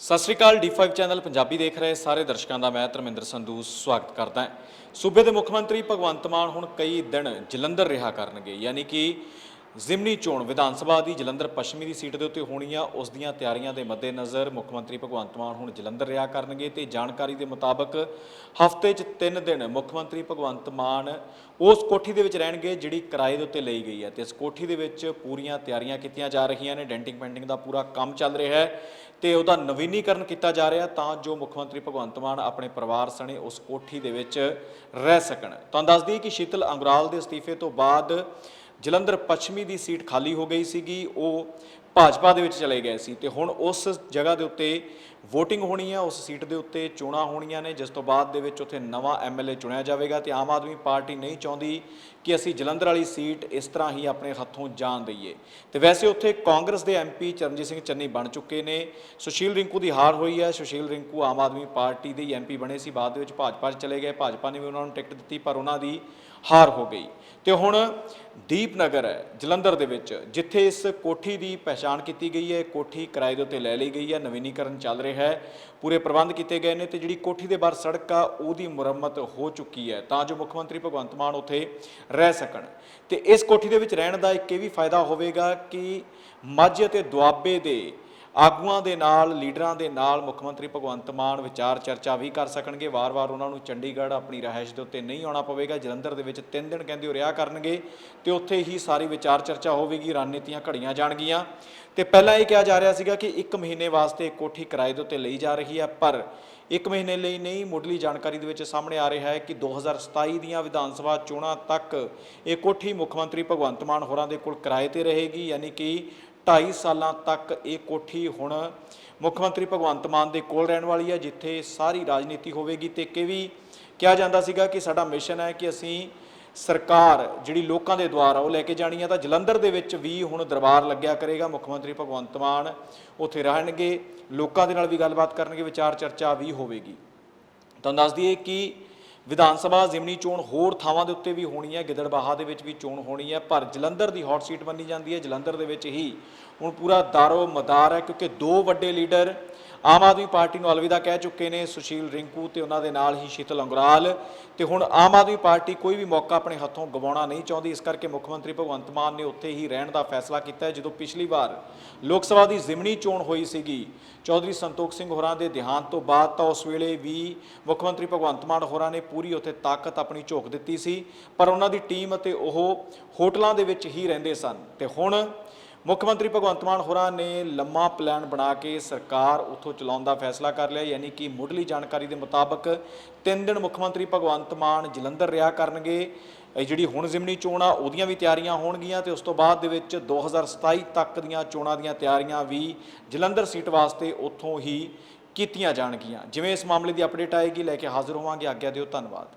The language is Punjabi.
ਸਤਿ ਸ਼੍ਰੀ ਅਕਾਲ D5 ਚੈਨਲ ਪੰਜਾਬੀ ਦੇਖ ਰਹੇ ਸਾਰੇ ਦਰਸ਼ਕਾਂ ਦਾ ਮੈਂ ਧਰਮਿੰਦਰ ਸੰਧੂ ਸਵਾਗਤ ਕਰਦਾ ਹਾਂ। ਸੂਬੇ ਦੇ ਮੁੱਖ ਮੰਤਰੀ ਭਗਵੰਤ ਮਾਨ ਹੁਣ ਕਈ ਦਿਨ ਜਲੰਧਰ ਰਿਹਾ ਕਰਨਗੇ, ਯਾਨੀ ਕਿ ਜ਼ਿਮਨੀ ਚੋਣ ਵਿਧਾਨ ਸਭਾ ਦੀ ਜਲੰਧਰ ਪੱਛਮੀ ਦੀ ਸੀਟ ਦੇ ਉੱਤੇ ਹੋਣੀ ਆ ਉਸ ਦੀਆਂ ਤਿਆਰੀਆਂ ਦੇ ਮੱਦੇਨਜ਼ਰ ਮੁੱਖ ਮੰਤਰੀ ਭਗਵੰਤ ਮਾਨ ਹੁਣ ਜਲੰਧਰ ਰਿਹਾ ਕਰਨਗੇ ਤੇ ਜਾਣਕਾਰੀ ਦੇ ਮੁਤਾਬਕ ਹਫ਼ਤੇ 'ਚ 3 ਦਿਨ ਮੁੱਖ ਮੰਤਰੀ ਭਗਵੰਤ ਮਾਨ ਉਸ ਕੋਠੀ ਦੇ ਵਿੱਚ ਰਹਿਣਗੇ ਜਿਹੜੀ ਕਿਰਾਏ ਦੇ ਉੱਤੇ ਲਈ ਗਈ ਹੈ ਤੇ ਇਸ ਕੋਠੀ ਦੇ ਵਿੱਚ ਪੂਰੀਆਂ ਤਿਆਰੀਆਂ ਕੀਤੀਆਂ ਜਾ ਰਹੀਆਂ ਨੇ, ਡੈਂਟਿੰਗ ਪੈਂਟਿੰਗ ਦਾ ਪੂਰਾ ਕੰਮ ਚੱਲ ਰਿਹਾ ਹੈ ਤੇ ਉਹਦਾ ਨਵੀਨੀਕਰਨ ਕੀਤਾ ਜਾ ਰਿਹਾ ਤਾਂ ਜੋ ਮੁੱਖ ਮੰਤਰੀ ਭਗਵੰਤ ਮਾਨ ਆਪਣੇ ਪਰਿਵਾਰ ਸਣੇ ਉਸ ਕੋਠੀ ਦੇ ਵਿੱਚ ਰਹਿ ਸਕਣ। ਤੁਹਾਨੂੰ ਦੱਸ ਦਈਏ ਕਿ ਸ਼ੀਤਲ ਅੰਗਰਾਲ ਦੇ ਅਸਤੀਫੇ ਤੋਂ ਬਾਅਦ ਜਲੰਧਰ ਪੱਛਮੀ ਦੀ ਸੀਟ ਖਾਲੀ ਹੋ ਗਈ ਸੀਗੀ। ਉਹ ਭਾਜਪਾ ਦੇ ਵਿੱਚ ਚਲੇ ਗਏ ਸੀ ਤੇ ਹੁਣ ਉਸ ਜਗ੍ਹਾ ਦੇ ਉੱਤੇ VOTING ਹੋਣੀ ਹੈ ਉਸ ਸੀਟ ਦੇ ਉੱਤੇ ਚੋਣਾਂ ਹੋਣੀਆਂ ਨੇ, ਜਿਸ ਤੋਂ ਬਾਅਦ ਦੇ ਵਿੱਚ ਉੱਥੇ ਨਵਾਂ ਐਮਐਲਏ ਚੁਣਿਆ ਜਾਵੇਗਾ ਤੇ ਆਮ ਆਦਮੀ ਪਾਰਟੀ ਨਹੀਂ ਚਾਹੁੰਦੀ ਕਿ ਅਸੀਂ ਜਲੰਧਰ ਵਾਲੀ ਸੀਟ ਇਸ ਤਰ੍ਹਾਂ ਹੀ ਆਪਣੇ ਹੱਥੋਂ ਜਾਣ ਦਈਏ। ਤੇ ਵੈਸੇ ਉੱਥੇ ਕਾਂਗਰਸ ਦੇ ਐਮਪੀ ਚਰਨਜੀਤ ਸਿੰਘ ਚੰਨੀ ਬਣ ਚੁੱਕੇ ਨੇ। ਸੁਸ਼ੀਲ ਰਿੰਕੂ ਦੀ ਹਾਰ ਹੋਈ ਹੈ ਸੁਸ਼ੀਲ ਰਿੰਕੂ ਆਮ ਆਦਮੀ ਪਾਰਟੀ ਦੇ ਐਮਪੀ ਬਣੇ ਸੀ, ਬਾਅਦ ਦੇ ਵਿੱਚ ਭਾਜਪਾ 'ਚ ਚਲੇ ਗਏ, ਭਾਜਪਾ ਨੇ ਵੀ ਉਹਨਾਂ ਨੂੰ ਟਿਕਟ ਦਿੱਤੀ, ਪਰ ਉਹਨਾਂ ਦੀ ਹਾਰ ਹੋ ਗਈ। ਤੇ ਹੁਣ ਦੀਪਨਗਰ ਹੈ ਜਲੰਧਰ ਦੇ ਵਿੱਚ, ਜਿੱਥੇ ਇਸ ਕੋਠੀ ਦੀ ਪਹਿਚਾਣ ਪਛਾਣ ਕੀਤੀ ਗਈ ਹੈ, ਕੋਠੀ ਕਿਰਾਏ ਦੇ ਉੱਤੇ ਲੈ ਲਈ ਗਈ ਹੈ, ਨਵੀਨੀਕਰਨ ਚੱਲ ਰਿਹਾ ਹੈ। ਪੂਰੇ ਪ੍ਰਬੰਧ ਕੀਤੇ ਗਏ ਨੇ ਤੇ ਜਿਹੜੀ ਕੋਠੀ ਦੇ ਬਾਹਰ ਸੜਕ ਆ, ਉਹਦੀ ਮੁਰੰਮਤ ਹੋ ਚੁੱਕੀ ਹੈ। ਤਾਂ ਜੋ ਮੁੱਖ ਮੰਤਰੀ ਭਗਵੰਤ ਮਾਨ ਉੱਥੇ ਰਹਿ ਸਕਣ। ਤੇ ਇਸ ਕੋਠੀ ਦੇ ਵਿੱਚ ਰਹਿਣ ਦਾ ਇੱਕ ਇਹ ਵੀ ਫਾਇਦਾ ਹੋਵੇਗਾ ਕਿ ਮਾਝੇ ਅਤੇ ਦੁਆਬੇ ਦੇ ਆਗੂਆਂ ਦੇ ਨਾਲ, ਲੀਡਰਾਂ ਦੇ ਨਾਲ ਮੁੱਖ ਮੰਤਰੀ ਭਗਵੰਤ ਮਾਨ ਵਿਚਾਰ ਚਰਚਾ ਵੀ ਕਰ ਸਕਣਗੇ। ਵਾਰ-ਵਾਰ ਉਹਨਾਂ ਨੂੰ ਚੰਡੀਗੜ੍ਹ ਆਪਣੀ ਰਹਿائش ਦੇ ਉੱਤੇ ਨਹੀਂ ਆਉਣਾ ਪਵੇਗਾ। ਜਲੰਧਰ ਦੇ ਵਿੱਚ 3 ਦਿਨ ਕਹਿੰਦੇ ਹੋ ਰਿਹਾ ਕਰਨਗੇ ਤੇ ਉੱਥੇ ਹੀ ਸਾਰੀ ਵਿਚਾਰ ਚਰਚਾ ਹੋਵੇਗੀ, ਰਣਨੀਤੀਆਂ ਘੜੀਆਂ ਜਾਣਗੀਆਂ। ਤੇ ਪਹਿਲਾਂ ਇਹ ਕਿਹਾ ਜਾ ਰਿਹਾ ਸੀਗਾ ਕਿ 1 ਮਹੀਨੇ ਵਾਸਤੇ ਕੋਠੀ ਕਿਰਾਏ ਦੇ ਉੱਤੇ ਲਈ ਜਾ ਰਹੀ ਹੈ, ਪਰ 1 ਮਹੀਨੇ ਲਈ ਨਹੀਂ, ਮੁੱਢਲੀ ਜਾਣਕਾਰੀ ਦੇ ਵਿੱਚ ਸਾਹਮਣੇ ਆ ਰਿਹਾ ਹੈ ਕਿ 2027 ਦੀਆਂ ਵਿਧਾਨ ਸਭਾ ਚੋਣਾਂ ਤੱਕ ਇਹ ਕੋਠੀ ਮੁੱਖ ਮੰਤਰੀ ਭਗਵੰਤ ਮਾਨ ਹੋਰਾਂ ਦੇ ਕੋਲ ਕਿਰਾਏ ਤੇ ਰਹੇਗੀ, ਯਾਨੀ ਕਿ 2.5 ਸਾਲਾਂ ਤੱਕ ਇਹ ਕੋਠੀ ਹੁਣ ਮੁੱਖ ਮੰਤਰੀ ਭਗਵੰਤ ਮਾਨ ਦੇ ਕੋਲ ਰਹਿਣ ਵਾਲੀ ਹੈ, ਜਿੱਥੇ ਸਾਰੀ ਰਾਜਨੀਤੀ ਹੋਵੇਗੀ। ਤੇ ਕਿ ਵੀ ਕਿਹਾ ਜਾਂਦਾ ਸੀਗਾ ਕਿ ਸਾਡਾ ਮਿਸ਼ਨ ਹੈ ਕਿ ਅਸੀਂ ਸਰਕਾਰ ਜਿਹੜੀ ਲੋਕਾਂ ਦੇ ਦੁਆਰਾ ਉਹ ਲੈ ਕੇ ਜਾਣੀ ਆ। ਤਾਂ ਜਲੰਧਰ ਦੇ ਵਿੱਚ ਵੀ ਹੁਣ ਦਰਬਾਰ ਲੱਗਿਆ ਕਰੇਗਾ, ਮੁੱਖ ਮੰਤਰੀ ਭਗਵੰਤ ਮਾਨ ਉੱਥੇ ਰਹਿਣਗੇ। ਲੋਕਾਂ ਦੇ ਨਾਲ ਵੀ ਗੱਲਬਾਤ ਕਰਨਗੇ ਵਿਚਾਰ ਚਰਚਾ ਵੀ ਹੋਵੇਗੀ। ਤੁਹਾਨੂੰ ਦੱਸ ਦਈਏ ਕਿ ਵਿਧਾਨ ਸਭਾ ਜ਼ਿਮਨੀ ਚੋਣ ਹੋਰ ਥਾਵਾਂ ਦੇ ਉੱਤੇ ਵੀ ਹੋਣੀ ਹੈ, ਗਿੱਦੜਬਾਹਾ ਦੇ ਵਿੱਚ ਵੀ ਚੋਣ ਹੋਣੀ ਹੈ, ਪਰ ਜਲੰਧਰ ਦੀ ਹੌਟ ਸੀਟ ਮੰਨੀ ਜਾਂਦੀ ਹੈ। ਜਲੰਧਰ ਦੇ ਵਿੱਚ ਹੀ ਹੁਣ ਪੂਰਾ ਦਾਰੋ ਮਦਾਰ ਹੈ, ਕਿਉਂਕਿ ਦੋ ਵੱਡੇ ਲੀਡਰ ਆਮ ਆਦਮੀ ਪਾਰਟੀ ਨੂੰ ਅਲਵਿਦਾ ਕਹਿ ਚੁੱਕੇ ਨੇ ਸੁਸ਼ੀਲ ਰਿੰਕੂ ਤੇ ਉਹਨਾਂ ਦੇ ਨਾਲ ਹੀ ਸ਼ੀਤਲ ਅੰਗਰਾਲ। ਤੇ ਹੁਣ ਆਮ ਆਦਮੀ ਪਾਰਟੀ ਕੋਈ ਵੀ ਮੌਕਾ ਆਪਣੇ ਹੱਥੋਂ ਗਵਾਉਣਾ ਨਹੀਂ ਚਾਹੁੰਦੀ, ਇਸ ਕਰਕੇ ਮੁੱਖ ਮੰਤਰੀ ਭਗਵੰਤ ਮਾਨ ਨੇ ਉੱਥੇ ਹੀ ਰਹਿਣ ਦਾ ਫੈਸਲਾ ਕੀਤਾ ਹੈ, ਜਦੋਂ ਪਿਛਲੀ ਵਾਰ ਲੋਕ ਸਭਾ ਦੀ ਜ਼ਿਮਨੀ ਚੋਣ ਹੋਈ ਸੀਗੀ। ਚੌਧਰੀ ਸੰਤੋਖ ਸਿੰਘ ਹੋਰਾਂ ਦੇ ਦੇਹਾਂਤ ਤੋਂ ਬਾਅਦ ਤਾਂ ਉਸ ਵੇਲੇ ਵੀ ਮੁੱਖ ਮੰਤਰੀ ਭਗਵੰਤ ਮਾਨ ਹੋਰਾਂ ਨੇ ਪੂਰੀ ਉੱਥੇ ਤਾਕਤ ਆਪਣੀ ਝੋਕ ਦਿੱਤੀ ਸੀ, ਪਰ ਉਹਨਾਂ ਦੀ ਟੀਮ ਅਤੇ ਉਹ ਹੋਟਲਾਂ ਦੇ ਵਿੱਚ ਹੀ ਰਹਿੰਦੇ ਸਨ। ਤੇ ਹੁਣ ਮੁੱਖ ਮੰਤਰੀ ਭਗਵੰਤ ਮਾਨ ਹੋਰਾਂ ਨੇ ਲੰਮਾ ਪਲਾਨ ਬਣਾ ਕੇ ਸਰਕਾਰ ਉੱਥੋਂ ਚਲਾਉਣ ਦਾ ਫੈਸਲਾ ਕਰ ਲਿਆ, ਯਾਨੀ ਕਿ ਮੁੱਢਲੀ ਜਾਣਕਾਰੀ ਦੇ ਮੁਤਾਬਕ ਤਿੰਨ ਦਿਨ ਮੁੱਖ ਮੰਤਰੀ ਭਗਵੰਤ ਮਾਨ ਜਲੰਧਰ ਰਿਹਾ ਕਰਨਗੇ। ਜਿਹੜੀ ਹੁਣ ਜ਼ਿਮਨੀ ਚੋਣ ਆ, ਉਹਦੀਆਂ ਵੀ ਤਿਆਰੀਆਂ ਹੋਣਗੀਆਂ ਤੇ ਉਸ ਤੋਂ ਬਾਅਦ ਦੇ ਵਿੱਚ 2027 ਤੱਕ ਦੀਆਂ ਚੋਣਾਂ ਦੀਆਂ ਤਿਆਰੀਆਂ ਵੀ ਜਲੰਧਰ ਸੀਟ ਵਾਸਤੇ ਉੱਥੋਂ ਹੀ ਕੀਤੀਆਂ ਜਾਣਗੀਆਂ। ਜਿਵੇਂ ਇਸ ਮਾਮਲੇ ਦੀ ਅਪਡੇਟ ਆਏਗੀ, ਲੈ ਕੇ ਹਾਜ਼ਰ ਹੋਵਾਂਗੇ। ਆਗਿਆ ਦਿਓ, ਧੰਨਵਾਦ।